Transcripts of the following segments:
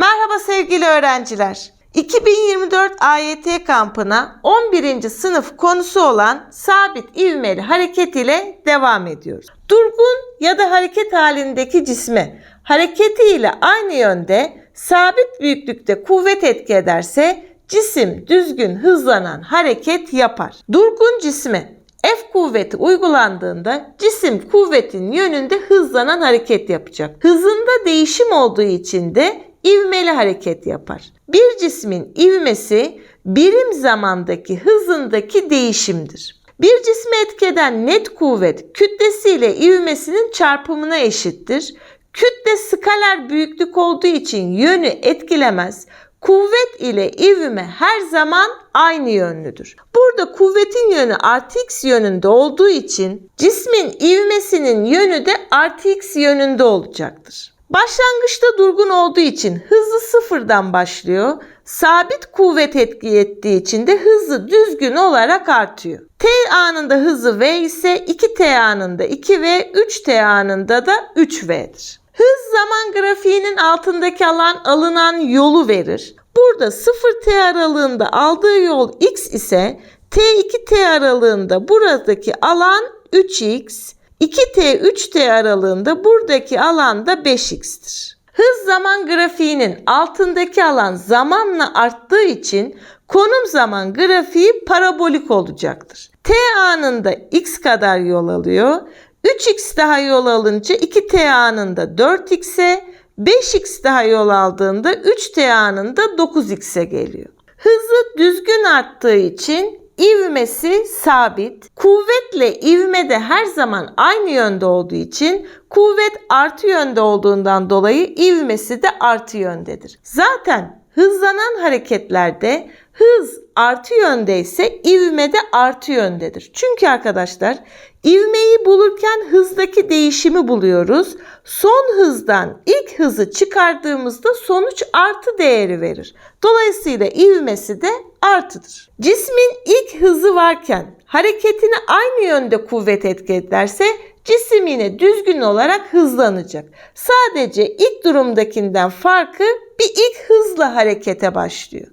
Merhaba sevgili öğrenciler. 2024 AYT kampına 11. sınıf konusu olan sabit ivmeli hareket ile devam ediyoruz. Durgun ya da hareket halindeki cisme hareketi ile aynı yönde sabit büyüklükte kuvvet etki ederse cisim düzgün hızlanan hareket yapar. Durgun cisme F kuvveti uygulandığında cisim kuvvetin yönünde hızlanan hareket yapacak. Hızında değişim olduğu için de ivmeli hareket yapar. Bir cismin ivmesi birim zamandaki hızındaki değişimdir. Bir cisme etkeden net kuvvet kütlesiyle ivmesinin çarpımına eşittir. Kütle skaler büyüklük olduğu için yönü etkilemez. Kuvvet ile ivme her zaman aynı yönlüdür. Burada kuvvetin yönü artı x yönünde olduğu için cismin ivmesinin yönü de artı x yönünde olacaktır. Başlangıçta durgun olduğu için hızı sıfırdan başlıyor. Sabit kuvvet etki ettiği için de hızı düzgün olarak artıyor. T anında hızı v ise 2t anında 2v, 3t anında da 3v'dir. Hız zaman grafiğinin altındaki alan alınan yolu verir. Burada 0t aralığında aldığı yol x ise t2t aralığında buradaki alan 3x, 2t 3t aralığında buradaki alan da 5x'tir. Hız zaman grafiğinin altındaki alan zamanla arttığı için konum zaman grafiği parabolik olacaktır. T anında x kadar yol alıyor. 3x daha yol alınca 2t anında 4x'e, 5x daha yol aldığında 3t anında 9x'e geliyor. Hızı düzgün arttığı için ivmesi sabit. Kuvvetle ivme de her zaman aynı yönde olduğu için kuvvet artı yönde olduğundan dolayı ivmesi de artı yöndedir. Zaten hızlanan hareketlerde hız artı yönde ise ivme de artı yöndedir. Çünkü arkadaşlar ivmeyi bulurken hızdaki değişimi buluyoruz. Son hızdan ilk hızı çıkardığımızda sonuç artı değeri verir. Dolayısıyla ivmesi de artıdır. Cismin ilk hızı varken hareketini aynı yönde kuvvet etki ederse cisim yine düzgün olarak hızlanacak. Sadece ilk durumdakinden farkı bir ilk hızla harekete başlıyor.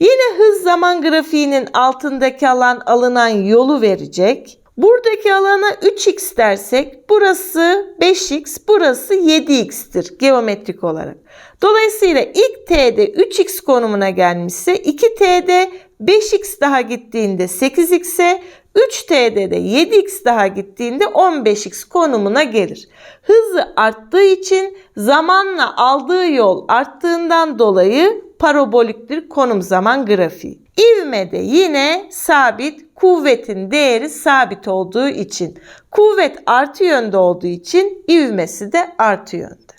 Yine hız zaman grafiğinin altındaki alan alınan yolu verecek. Buradaki alana 3x dersek burası 5x, burası 7x'tir geometrik olarak. Dolayısıyla ilk t'de 3x konumuna gelmişse 2t'de 5x daha gittiğinde 8x'e 3t'de de 7x daha gittiğinde 15x konumuna gelir. Hızı arttığı için zamanla aldığı yol arttığından dolayı paraboliktir konum zaman grafiği. İvme de yine sabit, kuvvetin değeri sabit olduğu için. Kuvvet artı yönde olduğu için ivmesi de artı yönde.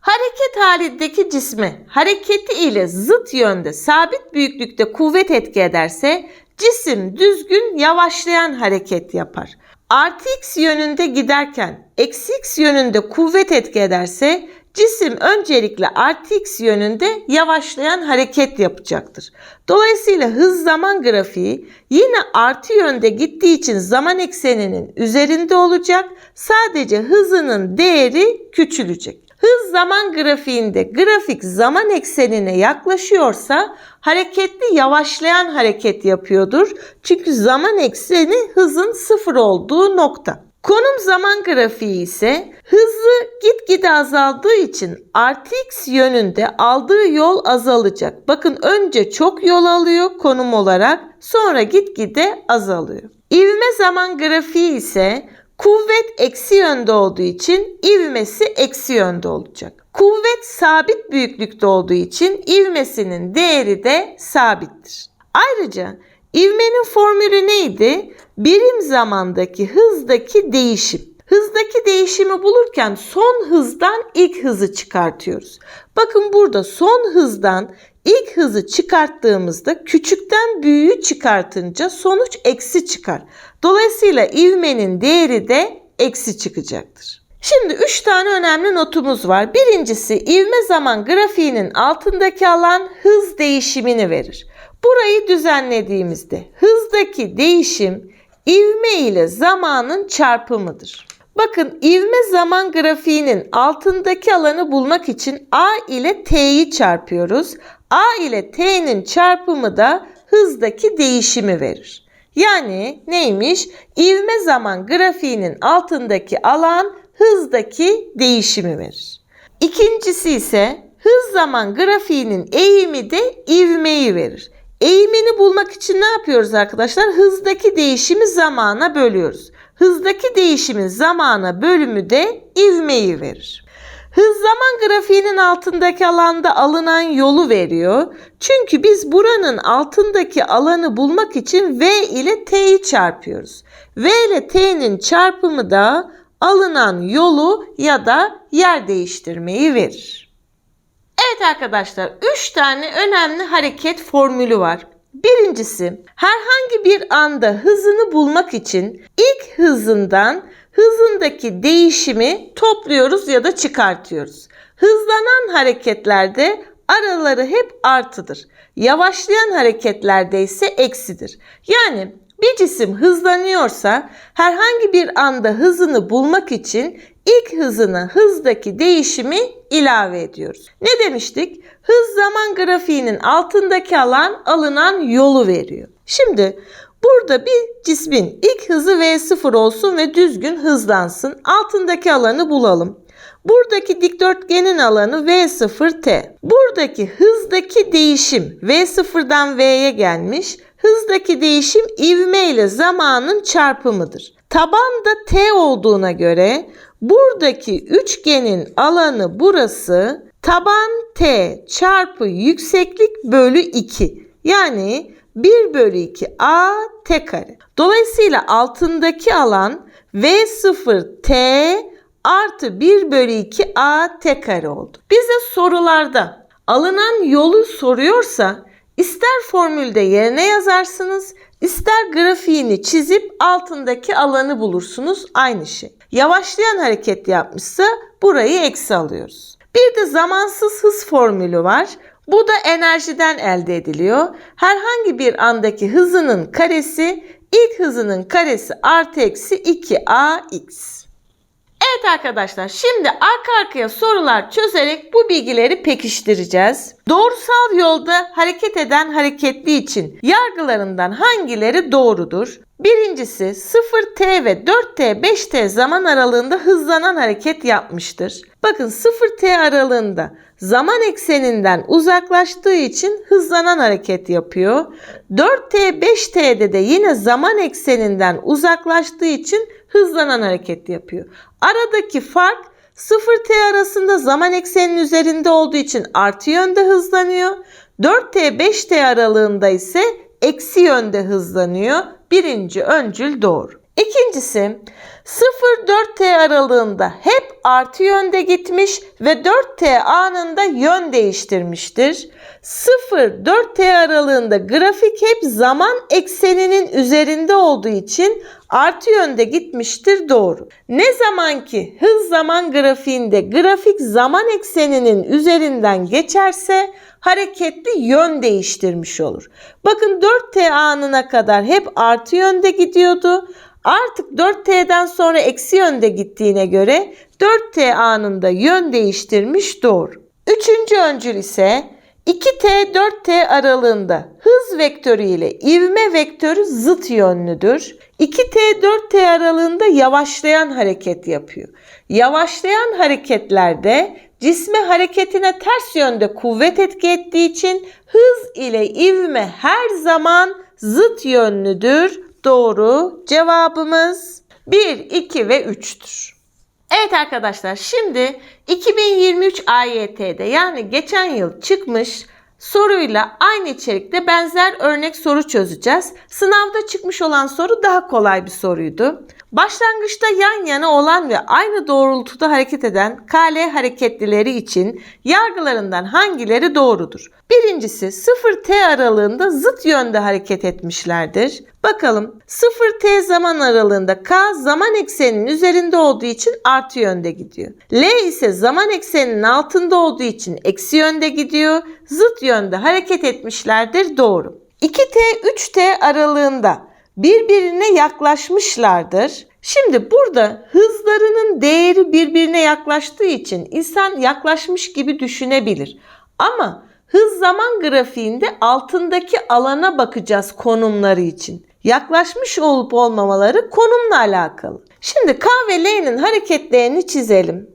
Hareket halindeki cismi hareketi ile zıt yönde sabit büyüklükte kuvvet etki ederse cisim düzgün yavaşlayan hareket yapar. Artı x yönünde giderken eksi x yönünde kuvvet etki ederse cisim öncelikle artı x yönünde yavaşlayan hareket yapacaktır. Dolayısıyla hız zaman grafiği yine artı yönde gittiği için zaman ekseninin üzerinde olacak. Sadece hızının değeri küçülecek. Hız zaman grafiğinde grafik zaman eksenine yaklaşıyorsa hareketli yavaşlayan hareket yapıyordur. Çünkü zaman ekseni hızın sıfır olduğu nokta. Konum zaman grafiği ise hızı gitgide azaldığı için artı yönünde aldığı yol azalacak. Bakın önce çok yol alıyor konum olarak sonra gitgide azalıyor. İvme zaman grafiği ise kuvvet eksi yönde olduğu için ivmesi eksi yönde olacak. Kuvvet sabit büyüklükte olduğu için ivmesinin değeri de sabittir. Ayrıca ivmenin formülü neydi? Birim zamandaki hızdaki değişim. Hızdaki değişimi bulurken son hızdan ilk hızı çıkartıyoruz. Bakın burada son hızdan ilk hızı çıkarttığımızda küçükten büyüğü çıkartınca sonuç eksi çıkar. Dolayısıyla ivmenin değeri de eksi çıkacaktır. Şimdi 3 tane önemli notumuz var. Birincisi ivme zaman grafiğinin altındaki alan hız değişimini verir. Burayı düzenlediğimizde hızdaki değişim ivme ile zamanın çarpımıdır. Bakın ivme zaman grafiğinin altındaki alanı bulmak için A ile T'yi çarpıyoruz. A ile T'nin çarpımı da hızdaki değişimi verir. Yani neymiş? İvme zaman grafiğinin altındaki alan hızdaki değişimi verir. İkincisi ise hız zaman grafiğinin eğimi de ivmeyi verir. Eğimini bulmak için ne yapıyoruz arkadaşlar? Hızdaki değişimi zamana bölüyoruz. Hızdaki değişimin zamana bölümü de ivmeyi verir. Hız zaman grafiğinin altındaki alanda alınan yolu veriyor. Çünkü biz buranın altındaki alanı bulmak için V ile T'yi çarpıyoruz. V ile T'nin çarpımı da alınan yolu ya da yer değiştirmeyi verir. Evet arkadaşlar 3 tane önemli hareket formülü var. Birincisi herhangi bir anda hızını bulmak için ilk hızından hızındaki değişimi topluyoruz ya da çıkartıyoruz. Hızlanan hareketlerde araları hep artıdır. Yavaşlayan hareketlerde ise eksidir. Yani bir cisim hızlanıyorsa herhangi bir anda hızını bulmak için ilk hızına hızdaki değişimi ilave ediyoruz. Ne demiştik? Hız zaman grafiğinin altındaki alan alınan yolu veriyor. Şimdi burada bir cismin ilk hızı v0 olsun ve düzgün hızlansın. Altındaki alanı bulalım. Buradaki dikdörtgenin alanı V0T. Buradaki hızdaki değişim V0'dan V'ye gelmiş. Hızdaki değişim ivme ile zamanın çarpımıdır. Taban da T olduğuna göre buradaki üçgenin alanı burası taban T çarpı yükseklik bölü 2. Yani 1 bölü 2 A T kare. Dolayısıyla altındaki alan V0 T artı 1 bölü 2 A T kare oldu. Bize sorularda alınan yolu soruyorsa ister formülde yerine yazarsınız, ister grafiğini çizip altındaki alanı bulursunuz aynı şey. Yavaşlayan hareket yapmışsa burayı eksi alıyoruz. Bir de zamansız hız formülü var. Bu da enerjiden elde ediliyor. Herhangi bir andaki hızının karesi ilk hızının karesi artı eksi 2ax. Evet arkadaşlar şimdi arka arkaya sorular çözerek bu bilgileri pekiştireceğiz. Doğrusal yolda hareket eden hareketli için yargılarından hangileri doğrudur? Birincisi 0t ve 4t 5t zaman aralığında hızlanan hareket yapmıştır. Bakın 0t aralığında zaman ekseninden uzaklaştığı için hızlanan hareket yapıyor. 4t 5t'de de yine zaman ekseninden uzaklaştığı için hızlanan hareket yapıyor. Aradaki fark 0t arasında zaman ekseninin üzerinde olduğu için artı yönde hızlanıyor. 4t 5t aralığında ise eksi yönde hızlanıyor. Birinci öncül doğru. İkincisi 0-4T aralığında hep artı yönde gitmiş ve 4T anında yön değiştirmiştir. 0-4T aralığında grafik hep zaman ekseninin üzerinde olduğu için artı yönde gitmiştir doğru. Ne zaman ki hız zaman grafiğinde grafik zaman ekseninin üzerinden geçerse hareketli yön değiştirmiş olur. Bakın 4T anına kadar hep artı yönde gidiyordu. Artık 4T'den sonra eksi yönde gittiğine göre 4T anında yön değiştirmiş doğru. Üçüncü öncül ise 2T 4T aralığında hız vektörü ile ivme vektörü zıt yönlüdür. 2T 4T aralığında yavaşlayan hareket yapıyor. Yavaşlayan hareketlerde cisme hareketine ters yönde kuvvet etki ettiği için hız ile ivme her zaman zıt yönlüdür. Doğru cevabımız 1, 2 ve 3'tür. Evet arkadaşlar şimdi 2023 AYT'de yani geçen yıl çıkmış soruyla aynı içerikte benzer örnek soru çözeceğiz. Sınavda çıkmış olan soru daha kolay bir soruydu. Başlangıçta yan yana olan ve aynı doğrultuda hareket eden KL hareketlileri için yargılarından hangileri doğrudur? Birincisi 0T aralığında zıt yönde hareket etmişlerdir. Bakalım 0T zaman aralığında K zaman ekseninin üzerinde olduğu için artı yönde gidiyor. L ise zaman ekseninin altında olduğu için eksi yönde gidiyor. Zıt yönde hareket etmişlerdir doğru. 2T 3T aralığında birbirine yaklaşmışlardır. Şimdi burada hızları Aralarının değeri birbirine yaklaştığı için insan yaklaşmış gibi düşünebilir. Ama hız zaman grafiğinde altındaki alana bakacağız konumları için. Yaklaşmış olup olmamaları konumla alakalı. Şimdi K ve L'nin hareketlerini çizelim.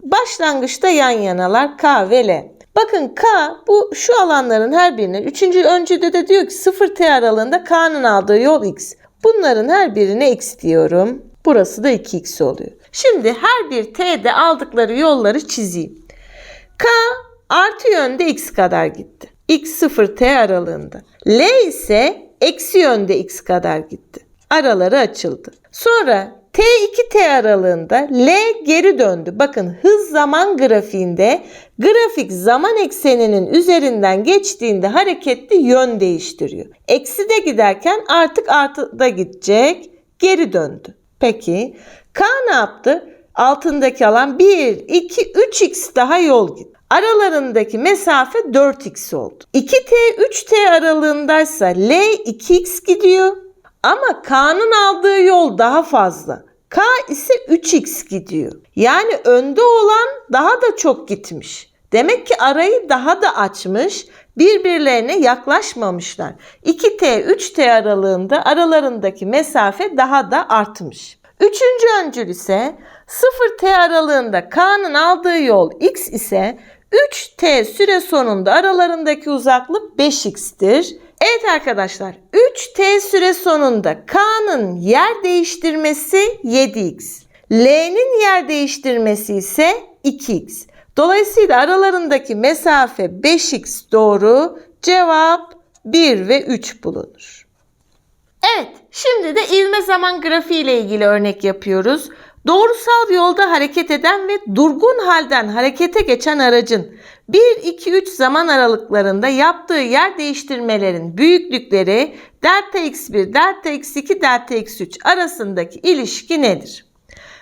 Başlangıçta yan yanalar K ve L. Bakın K bu şu alanların her birine. Üçüncü öncüde de diyor ki 0T aralığında K'nın aldığı yol X. Bunların her birine X diyorum. Burası da 2X oluyor. Şimdi her bir T'de aldıkları yolları çizeyim. K artı yönde x kadar gitti. x 0 t aralığında. L ise eksi yönde x kadar gitti. Araları açıldı. Sonra t 2 t aralığında L geri döndü. Bakın hız zaman grafiğinde grafik zaman ekseninin üzerinden geçtiğinde hareketli yön değiştiriyor. Eksi de giderken artık artıda gidecek. Geri döndü. Peki K ne yaptı? Altındaki alan 1, 2, 3x daha yol gitti. Aralarındaki mesafe 4x oldu. 2t 3t aralığındaysa L 2x gidiyor ama K'nın aldığı yol daha fazla. K ise 3x gidiyor. Yani önde olan daha da çok gitmiş. Demek ki arayı daha da açmış, birbirlerine yaklaşmamışlar. 2t 3t aralığında aralarındaki mesafe daha da artmış. Üçüncü öncül ise 0t aralığında K'nın aldığı yol x ise 3t süre sonunda aralarındaki uzaklık 5x'tir. Evet arkadaşlar 3t süre sonunda K'nın yer değiştirmesi 7x. L'nin yer değiştirmesi ise 2x. Dolayısıyla aralarındaki mesafe 5x doğru. Cevap 1 ve 3 bulunur. Evet, şimdi de ivme zaman grafiği ile ilgili örnek yapıyoruz. Doğrusal yolda hareket eden ve durgun halden harekete geçen aracın 1, 2, 3 zaman aralıklarında yaptığı yer değiştirmelerin büyüklükleri delta x1, delta x2, delta x3 arasındaki ilişki nedir?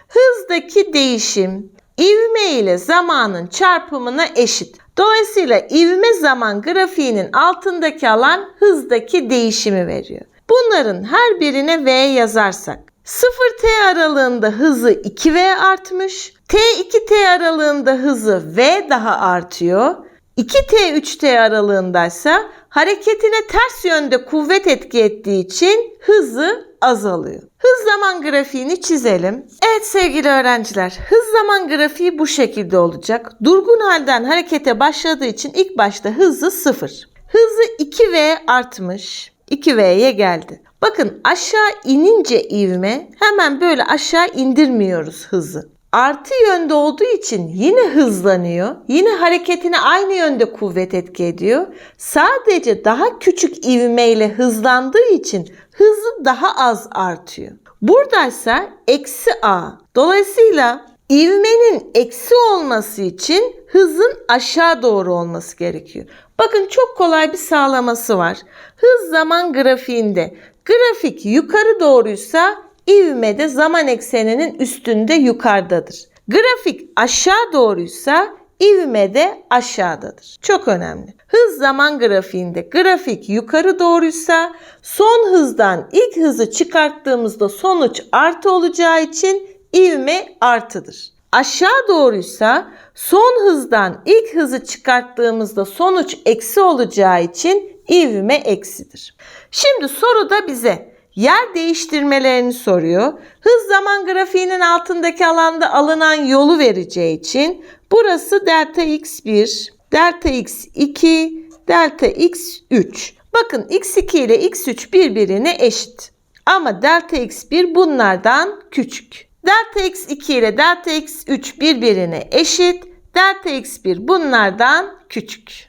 Hızdaki değişim ivme ile zamanın çarpımına eşit. Dolayısıyla ivme zaman grafiğinin altındaki alan hızdaki değişimi veriyor. Bunların her birine V yazarsak 0T aralığında hızı 2V artmış. T2T aralığında hızı V daha artıyor. 2T 3T aralığındaysa hareketine ters yönde kuvvet etki ettiği için hızı azalıyor. Hız zaman grafiğini çizelim. Evet sevgili öğrenciler, hız zaman grafiği bu şekilde olacak. Durgun halden harekete başladığı için ilk başta hızı 0. Hızı 2V artmış. 2V'ye geldi. Bakın aşağı inince ivme hemen böyle aşağı indirmiyoruz hızı. Artı yönde olduğu için yine hızlanıyor. Yine hareketine aynı yönde kuvvet etki ediyor. Sadece daha küçük ivmeyle hızlandığı için hızı daha az artıyor. Buradaysa eksi a. Dolayısıyla ivmenin eksi olması için hızın aşağı doğru olması gerekiyor. Bakın çok kolay bir sağlaması var. Hız zaman grafiğinde grafik yukarı doğruysa ivme de zaman ekseninin üstünde yukarıdadır. Grafik aşağı doğruysa ivme de aşağıdadır. Çok önemli. Hız zaman grafiğinde grafik yukarı doğruysa son hızdan ilk hızı çıkarttığımızda sonuç artı olacağı için ivme artıdır. Aşağı doğruysa son hızdan ilk hızı çıkarttığımızda sonuç eksi olacağı için ivme eksidir. Şimdi soruda bize yer değiştirmelerini soruyor. Hız zaman grafiğinin altındaki alanda alınan yolu vereceği için burası delta x1, delta x2, delta x3. Bakın x2 ile x3 birbirine eşit. Ama delta x1 bunlardan küçük. Delta x2 ile delta x3 birbirine eşit. Delta x1 bunlardan küçük.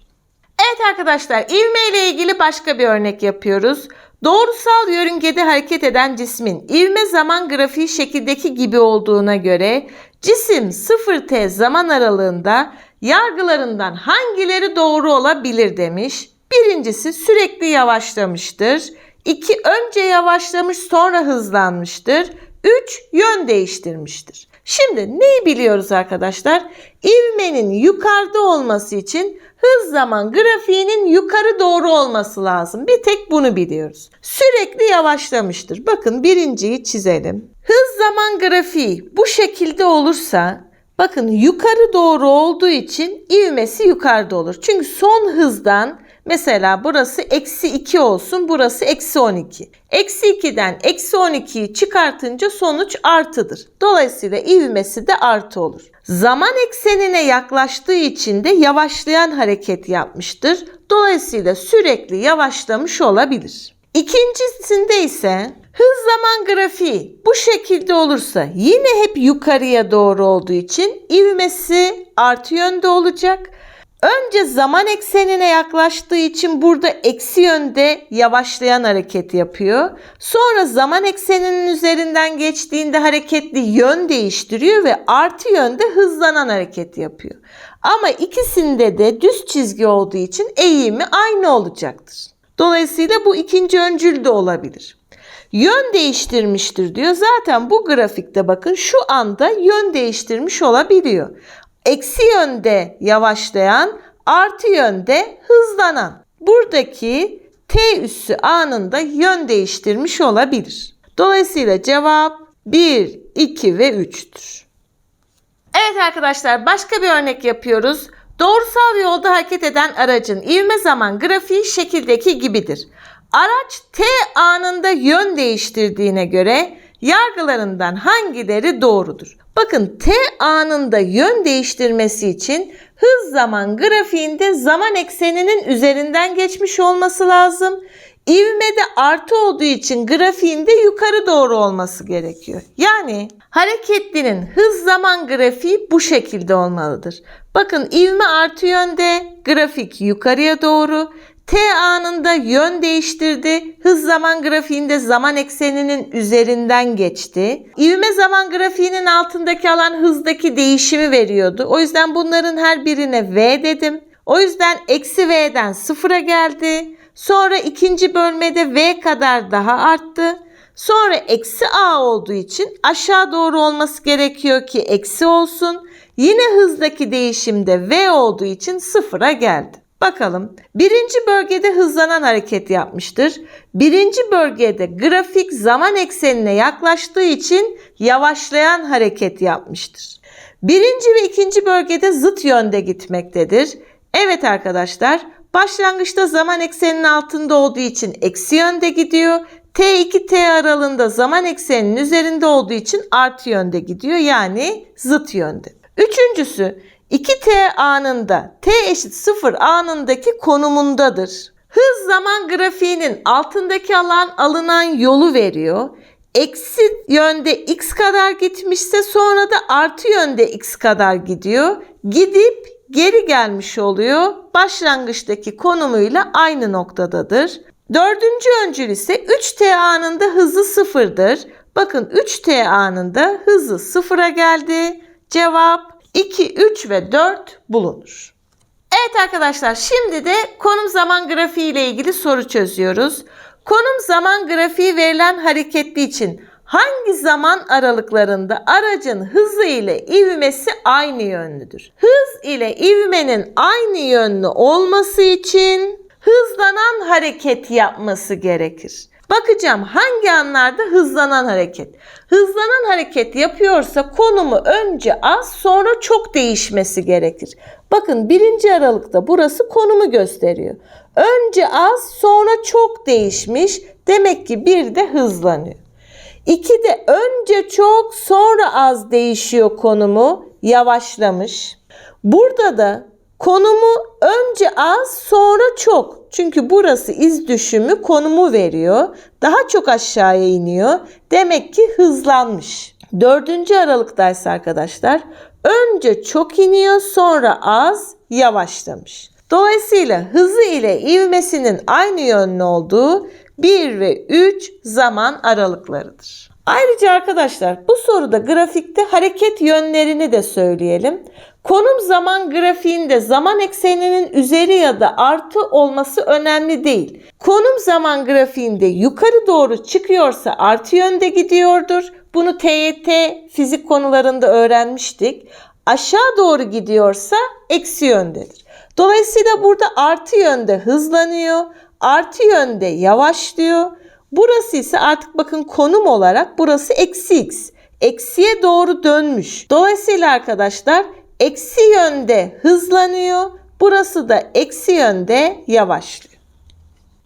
Evet arkadaşlar ivme ile ilgili başka bir örnek yapıyoruz. Doğrusal yörüngede hareket eden cismin ivme zaman grafiği şekildeki gibi olduğuna göre cisim 0t zaman aralığında yargılarından hangileri doğru olabilir demiş. Birincisi sürekli yavaşlamıştır. 2 önce yavaşlamış sonra hızlanmıştır. 3 yön değiştirmiştir. Şimdi neyi biliyoruz arkadaşlar? İvmenin yukarıda olması için hız zaman grafiğinin yukarı doğru olması lazım. Bir tek bunu biliyoruz. Sürekli yavaşlamıştır. Bakın birinciyi çizelim. Hız zaman grafiği bu şekilde olursa bakın yukarı doğru olduğu için ivmesi yukarıda olur. Çünkü son hızdan Mesela burası eksi 2 olsun, burası eksi 12. Eksi 2'den eksi 12'yi çıkartınca sonuç artıdır. Dolayısıyla ivmesi de artı olur. Zaman eksenine yaklaştığı için de yavaşlayan hareket yapmıştır. Dolayısıyla sürekli yavaşlamış olabilir. İkincisinde ise hız zaman grafiği bu şekilde olursa yine hep yukarıya doğru olduğu için ivmesi artı yönde olacak. Önce zaman eksenine yaklaştığı için burada eksi yönde yavaşlayan hareket yapıyor. Sonra zaman ekseninin üzerinden geçtiğinde hareketli yön değiştiriyor ve artı yönde hızlanan hareket yapıyor. Ama ikisinde de düz çizgi olduğu için eğimi aynı olacaktır. Dolayısıyla bu ikinci öncül de olabilir. Yön değiştirmiştir diyor. Zaten bu grafikte bakın şu anda yön değiştirmiş olabiliyor eksi yönde yavaşlayan, artı yönde hızlanan. Buradaki T üssü anında yön değiştirmiş olabilir. Dolayısıyla cevap 1, 2 ve 3'tür. Evet arkadaşlar başka bir örnek yapıyoruz. Doğrusal yolda hareket eden aracın ivme zaman grafiği şekildeki gibidir. Araç T anında yön değiştirdiğine göre yargılarından hangileri doğrudur? Bakın T anında yön değiştirmesi için hız zaman grafiğinde zaman ekseninin üzerinden geçmiş olması lazım. İvmede artı olduğu için grafiğinde yukarı doğru olması gerekiyor. Yani hareketlinin hız zaman grafiği bu şekilde olmalıdır. Bakın ivme artı yönde, grafik yukarıya doğru. T anında yön değiştirdi. Hız zaman grafiğinde zaman ekseninin üzerinden geçti. İvme zaman grafiğinin altındaki alan hızdaki değişimi veriyordu. O yüzden bunların her birine V dedim. O yüzden eksi V'den sıfıra geldi. Sonra ikinci bölmede V kadar daha arttı. Sonra eksi A olduğu için aşağı doğru olması gerekiyor ki eksi olsun. Yine hızdaki değişimde V olduğu için sıfıra geldi. Bakalım. Birinci bölgede hızlanan hareket yapmıştır. Birinci bölgede grafik zaman eksenine yaklaştığı için yavaşlayan hareket yapmıştır. Birinci ve ikinci bölgede zıt yönde gitmektedir. Evet arkadaşlar başlangıçta zaman ekseninin altında olduğu için eksi yönde gidiyor. T2T aralığında zaman ekseninin üzerinde olduğu için artı yönde gidiyor yani zıt yönde. Üçüncüsü 2t anında t eşit 0 anındaki konumundadır. Hız zaman grafiğinin altındaki alan alınan yolu veriyor. Eksi yönde x kadar gitmişse sonra da artı yönde x kadar gidiyor. Gidip geri gelmiş oluyor. Başlangıçtaki konumuyla aynı noktadadır. Dördüncü öncül ise 3t anında hızı sıfırdır. Bakın 3t anında hızı sıfıra geldi. Cevap 2, 3 ve 4 bulunur. Evet arkadaşlar şimdi de konum zaman grafiği ile ilgili soru çözüyoruz. Konum zaman grafiği verilen hareketli için hangi zaman aralıklarında aracın hızı ile ivmesi aynı yönlüdür? Hız ile ivmenin aynı yönlü olması için hızlanan hareket yapması gerekir. Bakacağım hangi anlarda hızlanan hareket. Hızlanan hareket yapıyorsa konumu önce az sonra çok değişmesi gerekir. Bakın birinci aralıkta burası konumu gösteriyor. Önce az sonra çok değişmiş. Demek ki bir de hızlanıyor. İki de önce çok sonra az değişiyor konumu yavaşlamış. Burada da Konumu önce az sonra çok. Çünkü burası iz düşümü konumu veriyor. Daha çok aşağıya iniyor. Demek ki hızlanmış. Dördüncü aralıktaysa arkadaşlar önce çok iniyor sonra az yavaşlamış. Dolayısıyla hızı ile ivmesinin aynı yönlü olduğu 1 ve 3 zaman aralıklarıdır. Ayrıca arkadaşlar bu soruda grafikte hareket yönlerini de söyleyelim. Konum zaman grafiğinde zaman ekseninin üzeri ya da artı olması önemli değil. Konum zaman grafiğinde yukarı doğru çıkıyorsa artı yönde gidiyordur. Bunu TYT fizik konularında öğrenmiştik. Aşağı doğru gidiyorsa eksi yöndedir. Dolayısıyla burada artı yönde hızlanıyor, artı yönde yavaşlıyor. Burası ise artık bakın konum olarak burası eksi x. Eksiye doğru dönmüş. Dolayısıyla arkadaşlar eksi yönde hızlanıyor. Burası da eksi yönde yavaşlıyor.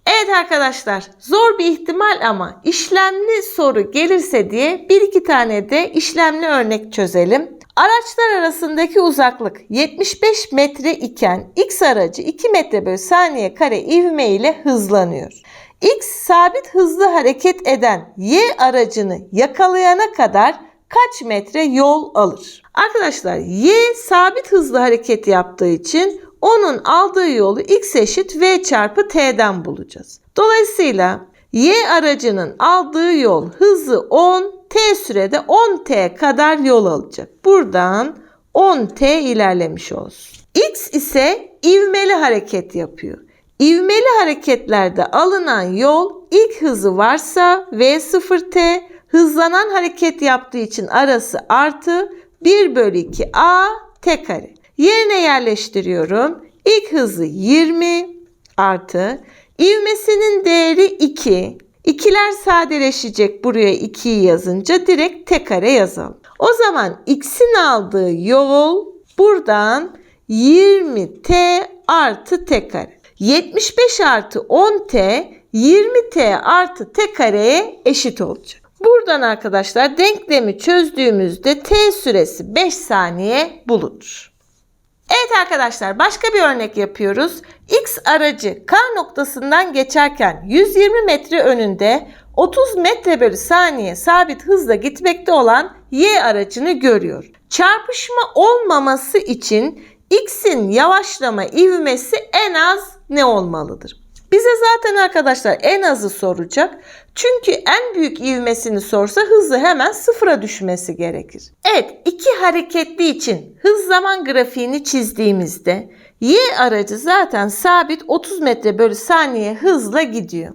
Evet arkadaşlar zor bir ihtimal ama işlemli soru gelirse diye bir iki tane de işlemli örnek çözelim. Araçlar arasındaki uzaklık 75 metre iken X aracı 2 metre bölü saniye kare ivme ile hızlanıyor. X sabit hızlı hareket eden Y aracını yakalayana kadar kaç metre yol alır? Arkadaşlar Y sabit hızlı hareket yaptığı için onun aldığı yolu x eşit v çarpı t'den bulacağız. Dolayısıyla y aracının aldığı yol hızı 10, t sürede 10t kadar yol alacak. Buradan 10t ilerlemiş olsun. x ise ivmeli hareket yapıyor. İvmeli hareketlerde alınan yol ilk hızı varsa v0t, hızlanan hareket yaptığı için arası artı 1 bölü 2 a t kare. Yerine yerleştiriyorum. İlk hızı 20 artı ivmesinin değeri 2. İkiler sadeleşecek buraya 2'yi yazınca direkt t kare yazalım. O zaman x'in aldığı yol buradan 20t artı t kare. 75 artı 10t 20t artı t kareye eşit olacak. Buradan arkadaşlar denklemi çözdüğümüzde t süresi 5 saniye bulunur. Evet arkadaşlar başka bir örnek yapıyoruz. X aracı K noktasından geçerken 120 metre önünde 30 metre bölü saniye sabit hızla gitmekte olan Y aracını görüyor. Çarpışma olmaması için X'in yavaşlama ivmesi en az ne olmalıdır? Bize zaten arkadaşlar en azı soracak. Çünkü en büyük ivmesini sorsa hızı hemen sıfıra düşmesi gerekir. Evet iki hareketli için hız zaman grafiğini çizdiğimizde Y aracı zaten sabit 30 metre bölü saniye hızla gidiyor.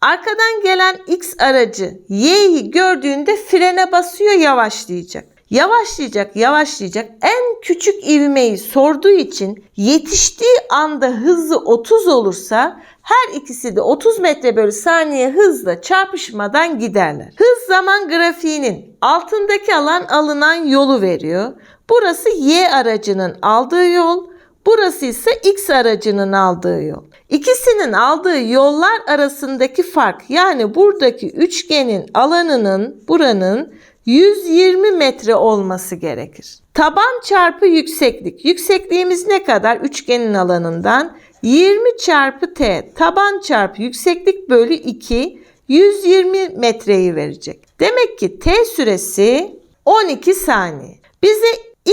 Arkadan gelen X aracı Y'yi gördüğünde frene basıyor yavaşlayacak. Yavaşlayacak, yavaşlayacak. En küçük ivmeyi sorduğu için yetiştiği anda hızı 30 olursa her ikisi de 30 metre bölü saniye hızla çarpışmadan giderler. Hız zaman grafiğinin altındaki alan alınan yolu veriyor. Burası Y aracının aldığı yol, burası ise X aracının aldığı yol. İkisinin aldığı yollar arasındaki fark yani buradaki üçgenin alanının buranın 120 metre olması gerekir. Taban çarpı yükseklik. Yüksekliğimiz ne kadar? Üçgenin alanından 20 çarpı t taban çarpı yükseklik bölü 2 120 metreyi verecek. Demek ki t süresi 12 saniye. Bize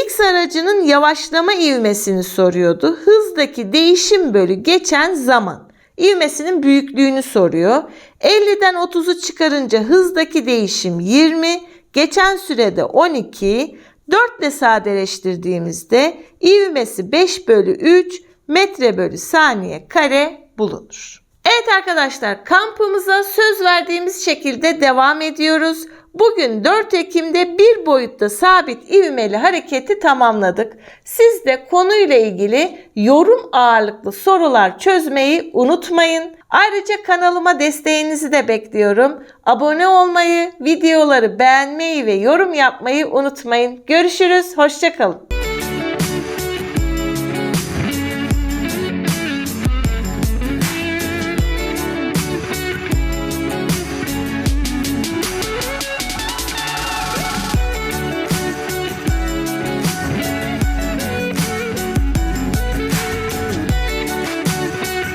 X aracının yavaşlama ivmesini soruyordu. Hızdaki değişim bölü geçen zaman. İvmesinin büyüklüğünü soruyor. 50'den 30'u çıkarınca hızdaki değişim 20, geçen sürede 12, 4 ile sadeleştirdiğimizde ivmesi 5 bölü 3 metre bölü saniye kare bulunur. Evet arkadaşlar kampımıza söz verdiğimiz şekilde devam ediyoruz. Bugün 4 Ekim'de bir boyutta sabit ivmeli hareketi tamamladık. Siz de konuyla ilgili yorum ağırlıklı sorular çözmeyi unutmayın. Ayrıca kanalıma desteğinizi de bekliyorum. Abone olmayı, videoları beğenmeyi ve yorum yapmayı unutmayın. Görüşürüz, hoşçakalın.